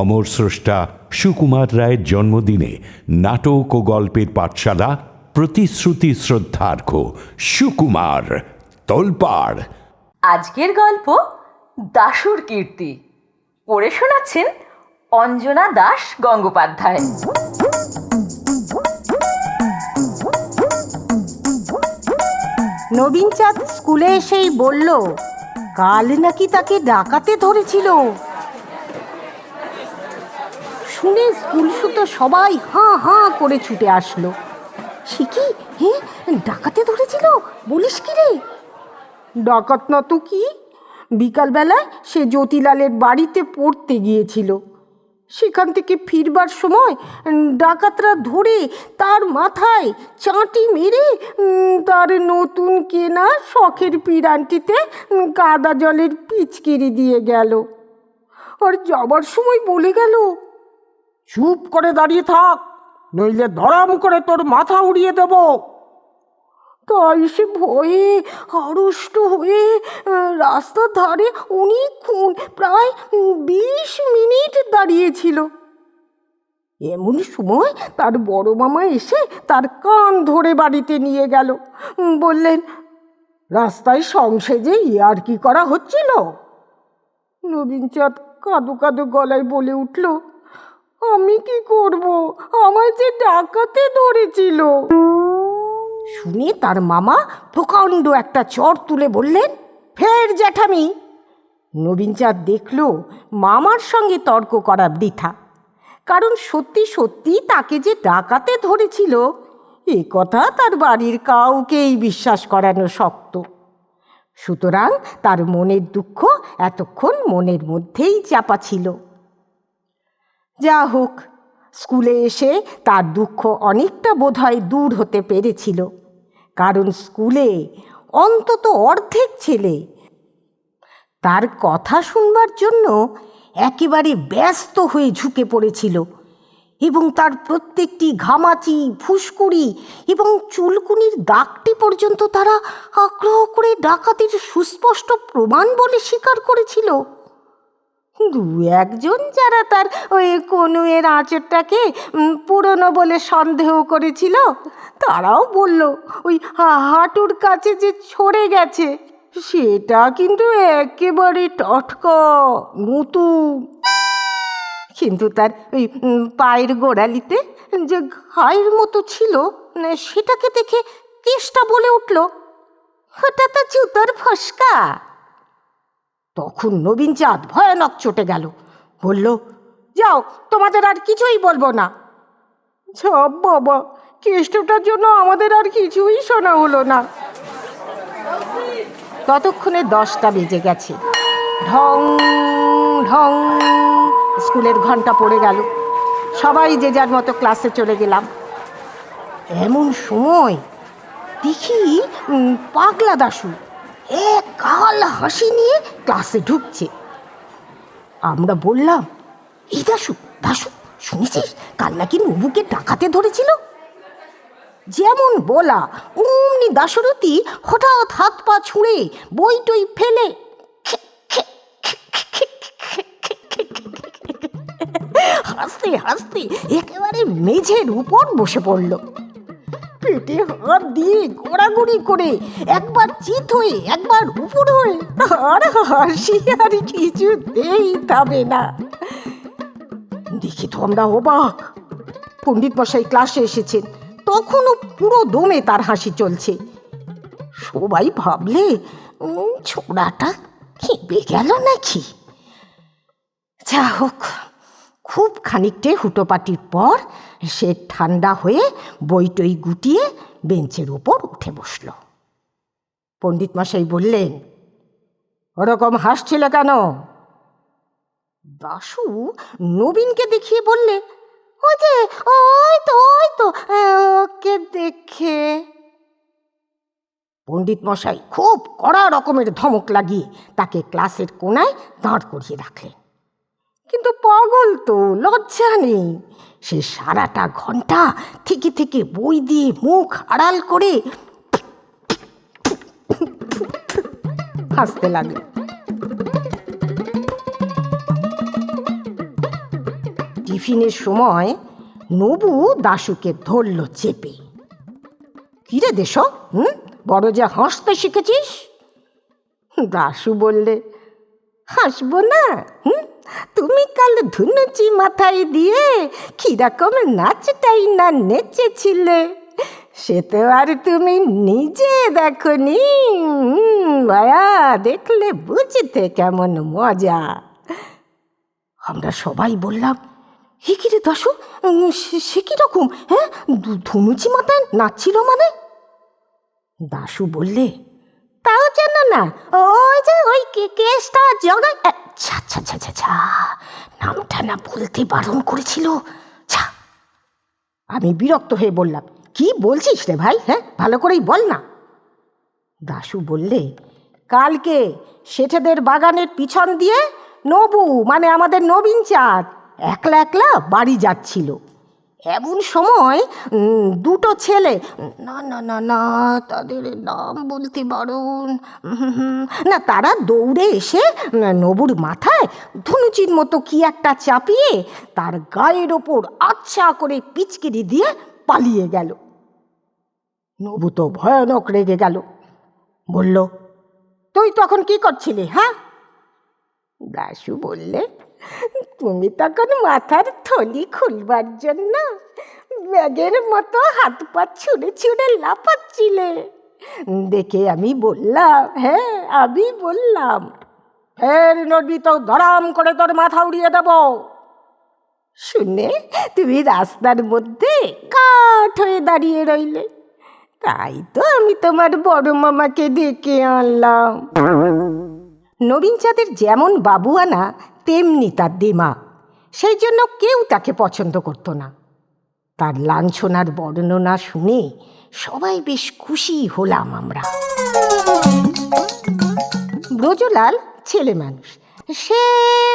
অমর স্রষ্টা সুকুমার রায়ের জন্মদিনে নাটক ও গল্পের পাঠশালা প্রতিশ্রুতি শ্রদ্ধার্ঘ সুকুমার তোলপাড়। আজকের গল্প দাসুর কীর্তি। পড়ে শোনাচ্ছেন অঞ্জনা দাস গঙ্গোপাধ্যায়। নবীন চাঁদ স্কুলে এসেই বলল কাল নাকি তাকে ডাকাতে ধরেছিল। শুনে স্কুল সুতো সবাই হাঁ হাঁ করে ছুটে আসলো। সে কি? হ্যাঁ ডাকাতে ধরেছিল? বলিস কি রে? ডাকাত না তো কি? বিকালবেলায় সে জ্যোতিলালের বাড়িতে পড়তে গিয়েছিল। সেখান থেকে ফিরবার সময় ডাকাতরা ধরে তার মাথায় চাঁটি মেরে তার নতুন কেনা শখের পিরানটিতে কাদা জলের পিচকিরি দিয়ে গেল। আর যাবার সময় বলে গেল চুপ করে দাঁড়িয়ে থাক, নইলে ধরাম করে তোর মাথা উড়িয়ে দেব। তাই সে ভয়ে আড়ষ্ট হয়ে রাস্তার ধারে অনেকক্ষণ, প্রায় বিশ মিনিট দাঁড়িয়েছিল। এমন সময় তার বড় মামা এসে তার কান ধরে বাড়িতে নিয়ে গেল। বললেন, রাস্তায় সংসেজে ইয়ার কি করা হচ্ছিল? নবীন চাঁদ কাঁদো কাঁদো গলায় বলে উঠল আমি কি করব? আমার যে ডাকাতে ধরেছিল। শুনে তার মামা প্রকাণ্ড একটা চর তুলে বললেন, ফের জ্যাঠামি। নবীন চাঁদ দেখল মামার সঙ্গে তর্ক করা বৃথা। কারণ সত্যি সত্যি তাকে যে ডাকাতে ধরেছিল, এ কথা তার বাড়ির কাউকেই বিশ্বাস করানো শক্ত। সুতরাং তার মনের দুঃখ এতক্ষণ মনের মধ্যেই চাপা ছিল। যা হোক, স্কুলে এসে তার দুঃখ অনেকটা বোধহয় দূর হতে পেরেছিল। কারণ স্কুলে অন্তত অর্ধেক ছেলে তার কথা শুনবার জন্য একেবারে ব্যস্ত হয়ে ঝুঁকে পড়েছিল এবং তার প্রত্যেকটি ঘামাচি, ফুসকুড়ি এবং চুলকুনির দাগটি পর্যন্ত তারা আগ্রহ করে ডাকাতির সুস্পষ্ট প্রমাণ বলে স্বীকার করেছিল। দু একজন যারা তার ওই কনুয়ের আঁচড়টাকে পুরনো বলে সন্দেহ করেছিল, তারাও বলল, ওই হাঁটুর কাছে যে ছড়ে গেছে, সেটা কিন্তু একেবারে টটকা নতুন কিন্তু তার ওই পায়ের গোড়ালিতে যে ঘায়ের মতো ছিল সেটাকে দেখে কেষ্টা বলে উঠল, ওটা তো জুতোর ফসকা। তখন নবীন চাঁদ ভয়ানক চটে গেল। বলল, যাও, তোমাদের আর কিছুই বলব না। সব বাবা, কেষ্টটার জন্য আমাদের আর কিছুই শোনা হলো না। ততক্ষণে দশটা বেজে গেছে। ঢং ঢং, স্কুলের ঘণ্টা পড়ে গেল। সবাই যে যার মতো ক্লাসে চলে গেলাম। এমন সময় দেখি পাগলা দাশু এক কাল হাসি নিয়ে ক্লাসে ঢুকছে। আমরা বললাম, এই দাশু দাশু, শুনেছিস? কাল নাকি নবুকে ডাকাতে ধরেছিল? যেমন বলা, অমনি দাশরথী হঠাৎ হাত পা ছুঁড়ে বই টই ফেলে হাসতে হাসতে একেবারে মেঝের উপর বসে পড়ল। পেটে হাত দিয়ে গোড়াগুড়ি করে একবার চিত হয়ে একবার উপর হয়ে আর হাসি আর কিছুতেই থামে না। দেখি তো আমরা অবাক। পণ্ডিত মশাই ক্লাসে এসেছেন, তখনও পুরো দমে তার হাসি চলছে। সবাই ভাবলে ছোড়াটা খেপে গেল নাকি? যা হোক খুব খানিকটে হুটোপাটির পর সে ঠান্ডা হয়ে বইটই গুটিয়ে বেঞ্চের উপর উঠে বসল। পণ্ডিত মশাই বললেন, ওরকম হাসছিল কেন? দাশু নবীনকে দেখিয়ে বললে ওই যে, ওই তো ওই তো ওকে দেখে। পণ্ডিত মশাই খুব কড়া রকমের ধমক লাগিয়ে তাকে ক্লাসের কোনায় দাঁড় করিয়ে রাখলেন। কিন্তু পগল তো, লজ্জা নেই। সে সারাটা ঘণ্টা থেকে থেকে বই দিয়ে মুখ আড়াল করে হাসতে লাগল। টিফিনের সময় নবু দাশুকে ধরল চেপে। কিরে দেশ হুম? বড় যে হাসতে শিখেছিস? দাশু বললে, হাসবো না, হুম? তুমি কাল ধুনুচি মাথায় দিয়ে কীরকম নাচটাই না নেচেছিলে? সে তো আর তুমি নিজে দেখনি। ভায়া, দেখলে বুঝতে কেমন মজা। আমরা সবাই বললাম হে কি রে দাশু সে- সে কি হ্যাঁ? ধুনুচি মাথায় নাচছিল মানে? দাশু বললে তাও জানো না? ওই যে ওই কেসটা জগায় আচ্ছা আচ্ছা আচ্ছা আচ্ছা, নামটা না বলতে বারণ করেছিল। ছা। আমি বিরক্ত হয়ে বললাম কি বলছিস রে ভাই? হ্যাঁ ভালো করেই বল না। দাশু বললে কালকে শেঠেদের বাগানের পিছন দিয়ে নবু মানে আমাদের নবীন চাঁদ একলা একলা বাড়ি যাচ্ছিল। এমন সময় দুটো ছেলে, না না না না, তাদের নাম বলতে বারণ না, তারা দৌড়ে এসে নবুর মাথায় ধনুচির মতো কি একটা চাপিয়ে তার গায়ের ওপর আচ্ছা করে পিচকিরি দিয়ে পালিয়ে গেল। নবু তো ভয়ানক রেগে গেল। বলল, তুই তখন কি করছিলি হ্যাঁ? দাশু বললে তুমি তখন মাথার থলি খুলবার জন্য ব্যাগের মতো হাত পা ছুঁড়ে ছুঁড়ে লাফাচ্ছিলে। দেখে আমি বললাম হ্যাঁ আমি বললাম। ফের নদী তো, ধরাম করে তোর মাথা উড়িয়ে দেব। শুনে তুমি রাস্তার মধ্যে কাঠ হয়ে দাঁড়িয়ে রইলে। তাই তো আমি তোমার বড় মামাকে ডেকে আনলাম। নবীন চাঁদের যেমন বাবু আনা তেমনি তার দেমা। সেই জন্য কেউ তাকে পছন্দ করতো না। তার লাঞ্ছনার বর্ণনা শুনে সবাই বেশ খুশি হলাম আমরা। ব্রজলাল ছেলে মানুষ, সে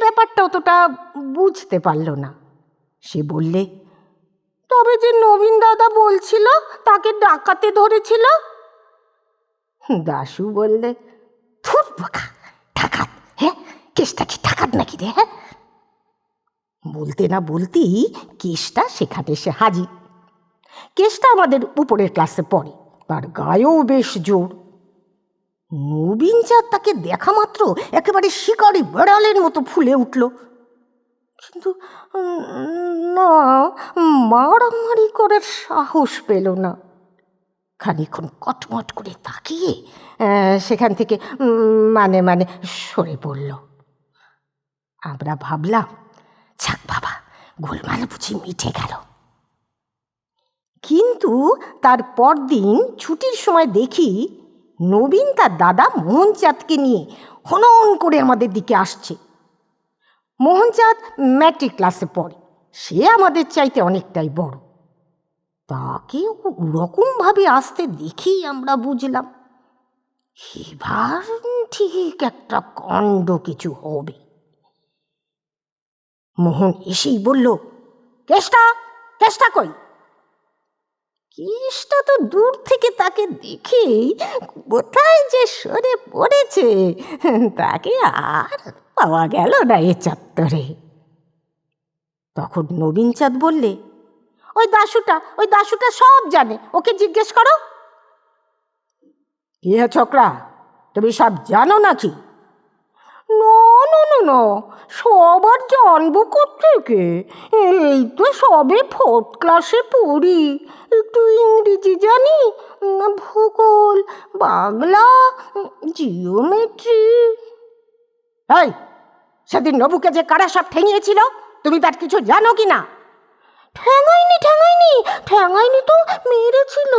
ব্যাপারটা অতটা বুঝতে পারল না। সে বললে, তবে যে নবীন দাদা বলছিল, তাকে ডাকাতে ধরেছিল? দাশু বললে থুর কেসটা কি ঠাকাত নাকি রে হ্যাঁ? বলতে না বলতেই কেসটা সেখানে এসে হাজির। কেসটা আমাদের উপরের ক্লাসে পড়ে, তার গায়েও বেশ জোর। নবীন চাঁদ তাকে দেখা মাত্র একেবারে শিকারি বেড়ালের মতো ফুলে উঠল। কিন্তু না, মারামারি করার সাহস পেল না। খানিক্ষণ কটমট করে তাকিয়ে সেখান থেকে মানে মানে সরে পড়ল। আমরা ভাবলাম, ছাক বাবা, গোলমাল বুঝি মিটে গেল। কিন্তু তার পরদিন ছুটির সময় দেখি নবীন তার দাদা মোহনচাঁদকে নিয়ে হনন করে আমাদের দিকে আসছে। মোহনচাঁদ ম্যাট্রিক ক্লাসে পড়ে, সে আমাদের চাইতে অনেকটাই বড়। তাকে ওরকমভাবে আসতে দেখেই আমরা বুঝলাম, এবার ঠিক একটা কাণ্ড কিছু হবে। মোহন এসেই বলল, কেষ্টা কেষ্টা কই? কেষ্টা তো দূর থেকে তাকে দেখে কোথায় যে সরে পড়েছে, তাকে আর পাওয়া গেল না এ চত্বরে। তখন নবীন চাঁদ বললে, ওই দাসুটা ওই দাশুটা সব জানে, ওকে জিজ্ঞেস করো। কি হে ছোকরা, তুমি সব জানো নাকি? না না না না, সবার জানব থেকে এই তো সবে ফোর্থ ক্লাসে পড়ি। একটু ইংরেজি জানি, ভূগোল, বাংলা জিওমেট্রি এই, সেদিন নবুকে যে কারা সব ঠেঙিয়েছিল, তুমি তার কিছু জানো কি না? ঠ্যাঙাইনি ঠ্যাঙাইনি ঠ্যাঙাইনি তো মেরেছিল,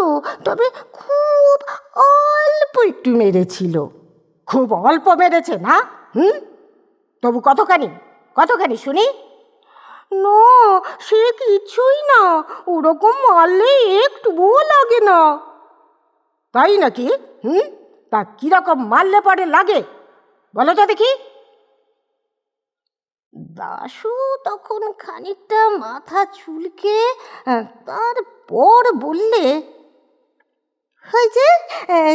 তবে খুব অল্প একটু মেরেছিল। খুব অল্প মেরেছে না, হুম? তবু কতখানি কতখানি শুনি? না সে কিছুই না ওরকম মারলে একটুও লাগে না। তাই নাকি? হুম? তা কীরকম মারলে পরে লাগে? বলো তো দেখি। দাশু তখন খানিকটা মাথা চুলকে তারপর বললে হয়েছে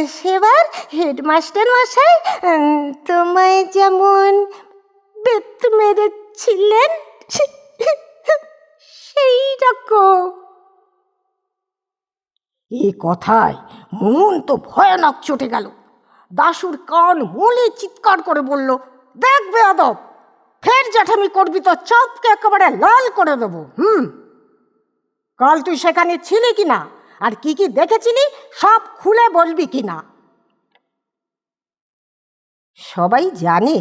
সেবার হেডমাস্টার মশাই তোমায় যেমন বেত মেরেছিলেন সেই রকম। এ কথায় মন তো ভয়ানক চটে গেল। দাসুর কান মনে চিৎকার করে বলল দেখবে আদব ফের জ্যাঠামি করবি তো, চপকে একেবারে লাল করে দেব, হুম? কাল তুই সেখানে ছিলি কি না? আর কি কি দেখেছিলি? সব খুলে বলবি কি না? সবাই জানে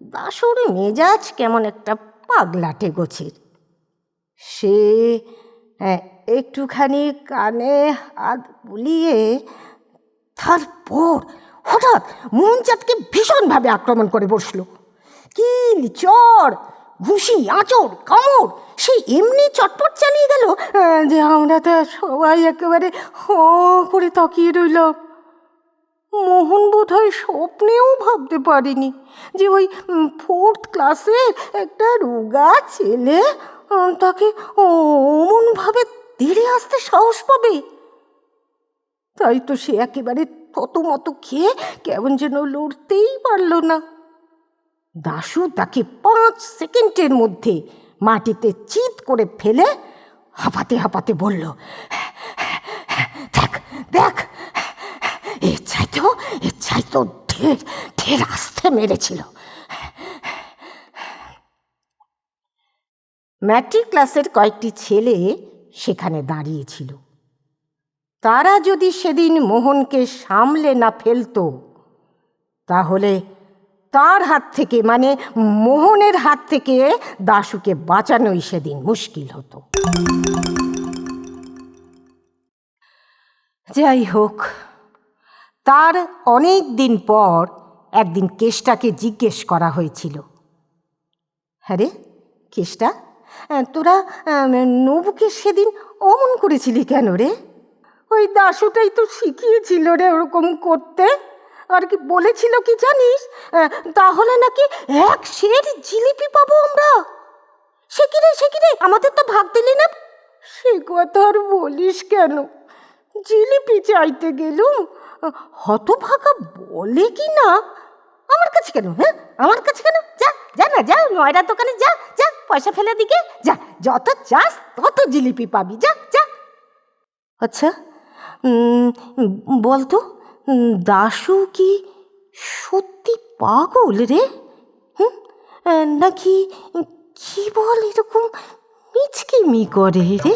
দাশুর মেজাজ কেমন একটা পাগলাটে গোছের। সে হ্যাঁ, একটুখানি কানে হাত বুলিয়ে তারপর হঠাৎ মনচাঁদকে ভীষণভাবে আক্রমণ করে বসল। কিল চর ঘুষি আঁচড় কামড় সে এমনি চটপট চালিয়ে গেল যে আমরা তো সবাই একেবারে হ করে তাকিয়ে রইলাম। মোহন বোধহয় স্বপ্নেও ভাবতে পারিনি যে ওই ফোর্থ ক্লাসে একটা রোগা ছেলে তাকে অমনভাবে তেড়ে আসতে সাহস পাবে। তাই তো সে একেবারে তত মতো খেয়ে কেমন যেন লড়তেই পারল না। দাশু তাকে পাঁচ সেকেন্ডের মধ্যে মাটিতে চিৎ করে ফেলে হাঁপাতে হাঁপাতে বলল দেখ দেখ এর চাইতেও এর চাইতেও ঢের ঢের আসতে মেরেছিল। ম্যাট্রিক ক্লাসের কয়েকটি ছেলে সেখানে দাঁড়িয়েছিল। তারা যদি সেদিন মোহনকে সামলে না ফেলতো, তাহলে তার হাত থেকে মানে মোহনের হাত থেকে দাশুকে বাঁচানোই সেদিন মুশকিল হতো। যাই হোক তার অনেক দিন পর একদিন কেষ্টাকে জিজ্ঞেস করা হয়েছিল। হ্যাঁ কেষ্টা তোরা নবুকে সেদিন অমন করেছিলি কেন রে? ওই দাশুটাই তো শিখিয়েছিল রে ওরকম করতে। আর কি বলেছিল কি জানিস? তাহলে নাকি এক শের জিলিপি পাবো আমরা? সে কি রে, সে আমাদের তো ভাগ দিলি না? সে কথা আর বলিস কেন? জিলিপি চাইতে গেলুম হতভাগা বলে কি না? আমার কাছে কেন হ্যাঁ? আমার কাছে কেন? যা যা না, যা নয়রা দোকানে যা যা, পয়সা ফেলে দিকে, যা, যত চাস তত জিলিপি পাবি, যা যা। আচ্ছা বলতো দাশু কি সত্যি পাগল রে? হুম? নাকি কি বল এরকম মিচকিমি করে রে?